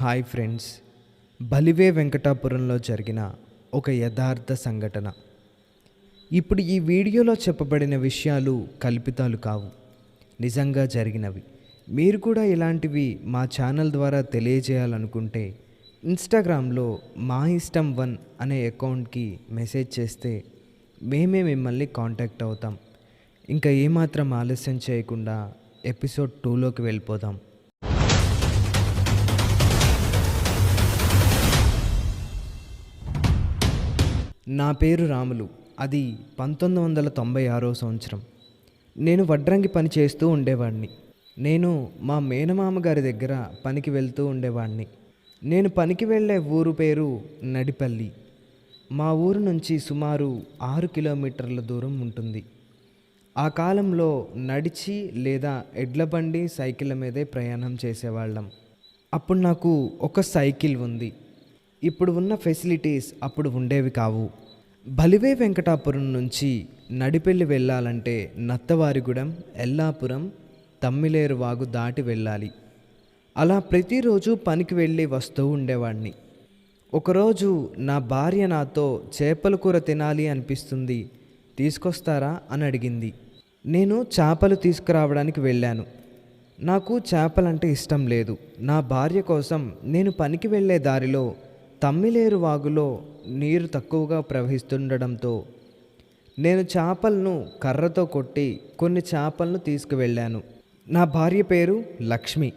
Hi friends. Balive వెంకటాపురంలో జరిగిన ఒక యథార్థ సంఘటన. ఇప్పుడు ఈ వీడియోలో చెప్పబడిన విషయాలు కల్పితాలు కావు. నిజంగా జరిగినవి. మీరు కూడా ఇలాంటివి మా ఛానల్ ద్వారా తెలియజేయాలనుకుంటే ఇన్స్టాగ్రామ్లో మా ఇష్టం వన్ అనే అకౌంట్కి మెసేజ్ చేస్తే మేమే మిమ్మల్ని కాంటాక్ట్ అవుతాం. ఇంకా ఏమాత్రం ఆలస్యం చేయకుండా ఎపిసోడ్ టూలోకి వెళ్ళిపోదాం. నా పేరు రాములు. అది పంతొమ్మిది వందల తొంభై ఆరో సంవత్సరం. నేను వడ్రంగి పని చేస్తూ ఉండేవాడిని. నేను మా మేనమామ గారి దగ్గర పనికి వెళ్తూ ఉండేవాడిని. నేను పనికి వెళ్ళే ఊరు పేరు నడిపల్లి. మా ఊరు నుంచి సుమారు ఆరు కిలోమీటర్ల దూరం ఉంటుంది. ఆ కాలంలో నడిచి లేదా ఎడ్ల బండి సైకిళ్ళ మీదే ప్రయాణం చేసేవాళ్ళం. అప్పుడు నాకు ఒక సైకిల్ ఉంది. ఇప్పుడు ఉన్న ఫెసిలిటీస్ అప్పుడు ఉండేవి కావు. బలివే వెంకటాపురం నుంచి నడిపెళ్ళి వెళ్ళాలంటే నత్తవారిగూడెం ఎల్లాపురం తమ్మిలేరు వాగు దాటి వెళ్ళాలి. అలా ప్రతిరోజు పనికి వెళ్ళి వస్తూ ఉండేవాడిని ఒకరోజు నా భార్య నాతో చేపల కూర తినాలి అనిపిస్తుంది తీసుకొస్తారా అని అడిగింది. నేను చేపలు తీసుకురావడానికి వెళ్ళాను. నాకు చేపలంటే ఇష్టం లేదు. నా భార్య కోసం నేను పనికి వెళ్ళే దారిలో తమ్మిలేరు వాగులో నీరు తక్కువగా ప్రవహిస్తుండడంతో నేను చేపలను కర్రతో కొట్టి కొన్ని చేపలను తీసుకువెళ్ళాను. నా భార్య పేరు లక్ష్మి.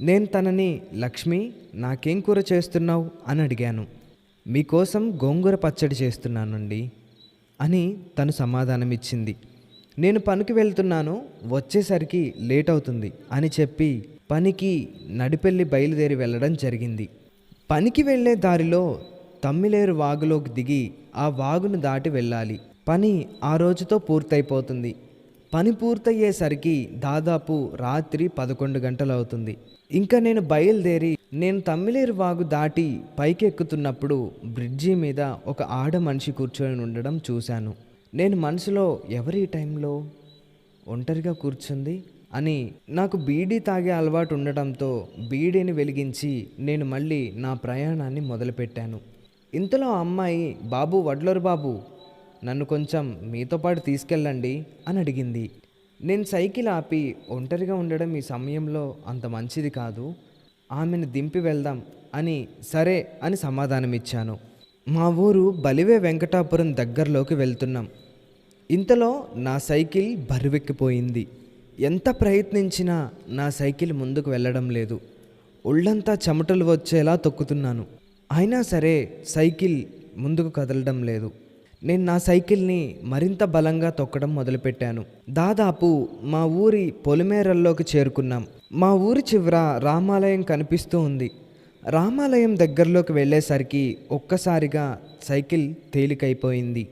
నేను తనని లక్ష్మి నాకేం కూర చేస్తున్నావు? అని అడిగాను. మీకోసం గోంగూర పచ్చడి చేస్తున్నానండి అని తను సమాధానం ఇచ్చింది నేను పనికి వెళ్తున్నాను వచ్చేసరికి లేట్ అవుతుంది అని చెప్పి పనికి నడిపెళ్ళి బయలుదేరి వెళ్ళడం జరిగింది. పనికి వెళ్ళే దారిలో తమ్మిలేరు వాగులోకి దిగి ఆ వాగును దాటి వెళ్ళాలి. పని ఆ రోజుతో పూర్తయిపోతుంది. పని పూర్తయ్యేసరికి దాదాపు రాత్రి పదకొండు గంటలు అవుతుంది ఇంకా నేను బయలుదేరి నేను తమ్మిలేరు వాగు దాటి పైకెక్కుతున్నప్పుడు బ్రిడ్జి మీద ఒక ఆడ మనిషి కూర్చొని ఉండడం చూశాను. నేను మనసులో ఎవరి ఈ టైంలో? ఒంటరిగా కూర్చుంది? అని నాకు బీడీ తాగే అలవాటు ఉండటంతో బీడీని వెలిగించి నేను మళ్ళీ నా ప్రయాణాన్ని మొదలుపెట్టాను. ఇంతలో ఆ అమ్మాయి బాబు వడ్లూరు బాబు నన్ను కొంచెం మీతో పాటు తీసుకెళ్ళండి అని అడిగింది. నేను సైకిల్ ఆపి ఒంటరిగా ఉండడం ఈ సమయంలో అంత మంచిది కాదు. ఆమెను దింపి వెళ్దాం అని సరే అని సమాధానమిచ్చాను. మా ఊరు బలివే వెంకటాపురం దగ్గరలోకి వెళ్తున్నాం. ఇంతలో నా సైకిల్ బరువెక్కిపోయింది. ఎంత ప్రయత్నించినా నా సైకిల్ ముందుకు వెళ్ళడం లేదు. ఒళ్ళంతా చెమటలు వచ్చేలా తొక్కుతున్నాను. అయినా సరే సైకిల్ ముందుకు కదలడం లేదు. నేను నా సైకిల్ని మరింత బలంగా తొక్కడం మొదలుపెట్టాను. దాదాపు మా ఊరి పొలిమేరల్లోకి చేరుకున్నాం. మా ఊరి చివర రామాలయం కనిపిస్తూ ఉంది. రామాలయం దగ్గరలోకి వెళ్ళేసరికి ఒక్కసారిగా సైకిల్ తేలికైపోయింది.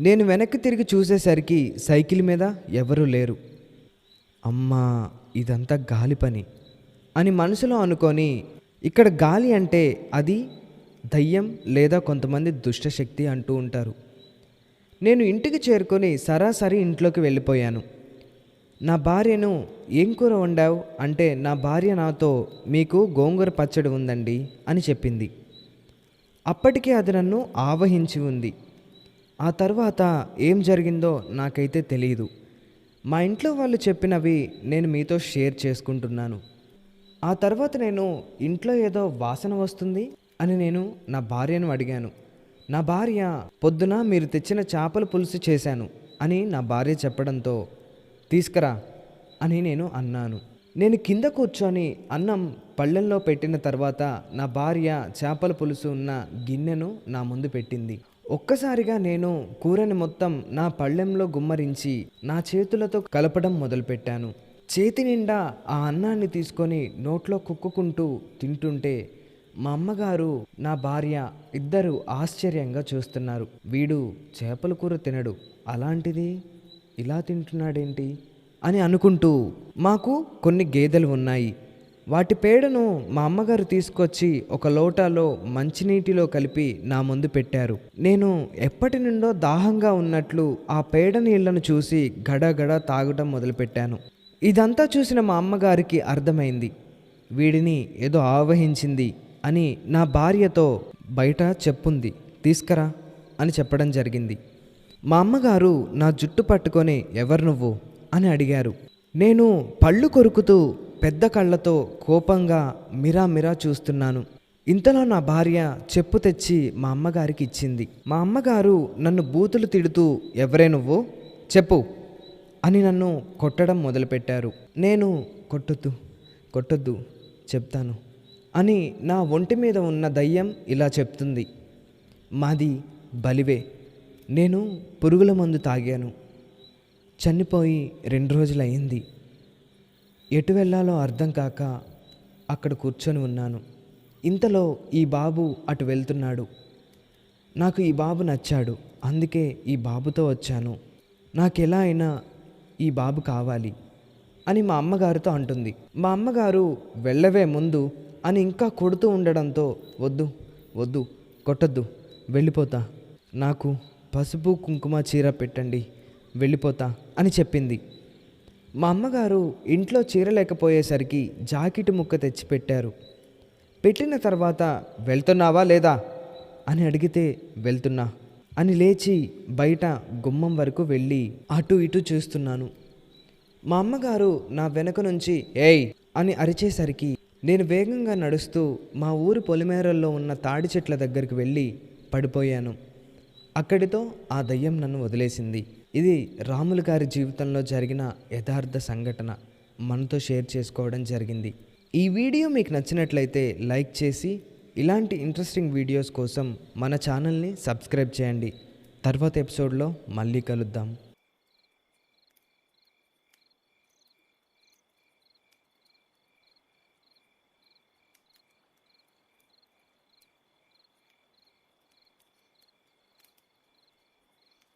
నేను వెనక్కి తిరిగి చూసేసరికి సైకిల్ మీద ఎవరూ లేరు. అమ్మా ఇదంతా గాలి పని అని మనసులో అనుకొని ఇక్కడ గాలి అంటే అది దయ్యం లేదా కొంతమంది దుష్టశక్తి అంటూ ఉంటారు. నేను ఇంటికి చేరుకొని సరాసరి ఇంట్లోకి వెళ్ళిపోయాను. నా భార్యను ఏం కూర వండావు? అంటే నా భార్య నాతో మీకు గోంగూర పచ్చడి ఉందండి అని చెప్పింది. అప్పటికే అది నన్ను ఆవహించి ఉంది. ఆ తర్వాత ఏం జరిగిందో నాకైతే తెలియదు మా ఇంట్లో వాళ్ళు చెప్పినవి నేను మీతో షేర్ చేసుకుంటున్నాను. ఆ తర్వాత నేను ఇంట్లో ఏదో వాసన వస్తుంది అని నేను నా భార్యను అడిగాను. నా భార్య పొద్దున మీరు తెచ్చిన చేపల పులుసు చేశాను అని నా భార్య చెప్పడంతో తీసుకురా అని నేను అన్నాను. నేను కింద కూర్చొని అన్నం పళ్ళెంలో పెట్టిన తర్వాత నా భార్య చేపల పులుసు ఉన్న గిన్నెను నా ముందు పెట్టింది. ఒక్కసారిగా నేను కూరని మొత్తం నా పళ్ళెంలో గుమ్మరించి నా చేతులతో కలపడం మొదలుపెట్టాను. చేతి నిండా ఆ అన్నాన్ని తీసుకొని నోట్లో కుక్కుకుంటూ తింటుంటే మా అమ్మగారు నా భార్య ఇద్దరు ఆశ్చర్యంగా చూస్తున్నారు. వీడు చేపల కూర తినడు. అలాంటిది ఇలా తింటున్నాడేంటి? అని అనుకుంటూ మాకు కొన్ని గేదెలు ఉన్నాయి. వాటి పేడను మా అమ్మగారు తీసుకొచ్చి ఒక లోటాలో మంచినీటిలో కలిపి నా ముందు పెట్టారు. నేను ఎప్పటి నుండో దాహంగా ఉన్నట్లు ఆ పేడ నీళ్ళను చూసి గడగడ తాగటం మొదలుపెట్టాను. ఇదంతా చూసిన మా అమ్మగారికి అర్థమైంది. వీడిని ఏదో ఆవహించింది అని నా భార్యతో బయట చెప్పుంది. తీసుకురా అని చెప్పడం జరిగింది. మా అమ్మగారు నా జుట్టు పట్టుకొని ఎవరు నువ్వు? అని అడిగారు. నేను పళ్ళు కొరుకుతూ పెద్ద కళ్ళతో కోపంగా మిరా మిరా చూస్తున్నాను. ఇంతలో నా భార్య చెప్పు తెచ్చి మా అమ్మగారికి ఇచ్చింది. మా అమ్మగారు నన్ను బూతులు తిడుతూ ఎవరే నువ్వు? చెప్పు అని నన్ను కొట్టడం మొదలుపెట్టారు. నేను కొట్టొద్దు కొట్టొద్దు చెప్తాను అని నా ఒంటి మీద ఉన్న దయ్యం ఇలా చెప్తుంది. మాది బలివే. నేను పురుగుల మందు తాగాను. చనిపోయి రెండు రోజులు అయింది ఎటు వెళ్ళాలో అర్థం కాక అక్కడ కూర్చొని ఉన్నాను. ఇంతలో ఈ బాబు అటు వెళ్తున్నాడు. నాకు ఈ బాబు నచ్చాడు. అందుకే ఈ బాబుతో వచ్చాను. నాకు ఎలా అయినా ఈ బాబు కావాలి అని మా అమ్మగారితో అంటుంది. మా అమ్మగారు వెళ్ళవే ముందు అని ఇంకా కొడుతూ ఉండడంతో వద్దు వద్దు కొట్టద్దు వెళ్ళిపోతా. నాకు పసుపు కుంకుమ చీర పెట్టండి వెళ్ళిపోతా అని చెప్పింది. మా అమ్మగారు ఇంట్లో చీర లేకపోయేసరికి జాకెట్ ముక్క తెచ్చి పెట్టారు పెట్టిన తర్వాత వెళ్తున్నావా లేదా? అని అడిగితే వెళ్తున్నా అని లేచి బయట గుమ్మం వరకు వెళ్ళి అటు ఇటు చూస్తున్నాను. మా అమ్మగారు నా వెనక నుంచి ఏయ్ అని అరిచేసరికి నేను వేగంగా నడుస్తూ మా ఊరి పొలిమేరల్లో ఉన్న తాడి చెట్ల దగ్గరికి వెళ్ళి పడిపోయాను. అక్కడితో ఆ దయ్యం నన్ను వదిలేసింది. ఇది రాములు గారి జీవితంలో జరిగిన యథార్థ సంఘటన. మనతో షేర్ చేసుకోవడం జరిగింది. ఈ వీడియో మీకు నచ్చినట్లయితే లైక్ చేసి ఇలాంటి ఇంట్రెస్టింగ్ వీడియోస్ కోసం మన ఛానల్ని సబ్స్క్రైబ్ చేయండి. తర్వాత ఎపిసోడ్లో మళ్ళీ కలుద్దాం.